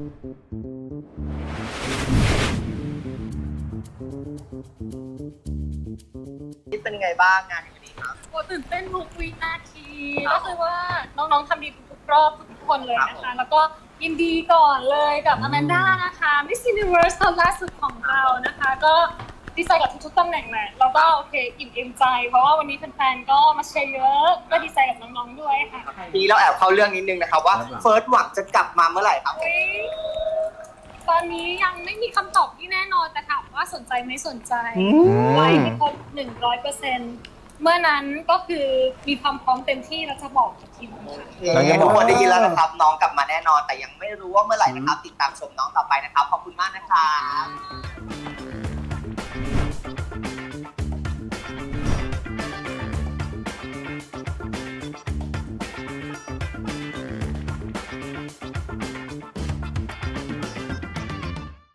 นี่เป็นยังไงบ้างงานในวันนี้ครับ โอ้ตื่นเต้นทุกวินาทีก็คือว่าน้องๆทำดีทุกๆรอบทุกๆคนเลยนะครัคะ บผม แล้วก็ยินดีก่อนเลยกับอแมนด้านะคะ Miss Universe คนล่าสุดของเรานะคะ ก็ ดีใจกับทุกๆตำแหน่งแหละแล้วก็โอเคอิ่มเอมใจ เพราะว่าวันนี้แฟนๆก็มาเชียร์เยอะก็ดีใจกับน้องๆด้วยค่ะทีนี้เราแอบเข้าเรื่องนิดนึงนะครับว่าเฟิร์สหวังจะกลับมาเมื่อไหร่ครับ อุ๊ยตอนนี้ยังไม่มีคำตอบที่แน่นอนแต่ถามว่าสนใจไหมสนใจ ไว้ให้ครบหนึ่งร้อยเปอร์เซ็นต์เมื่อนั้นก็คือมีความพร้อมเต็มที่เราจะบอกกับทีมค่ะเราจะบอกทุกคนได้ยินแล้วนะครับ น้องกลับมาแน่นอน แต่ยังไม่รู้ว่าเมื่อไหร่นะครับ ติดตามชมน้องต่อไปนะครับ ขอบคุณมากนะครับ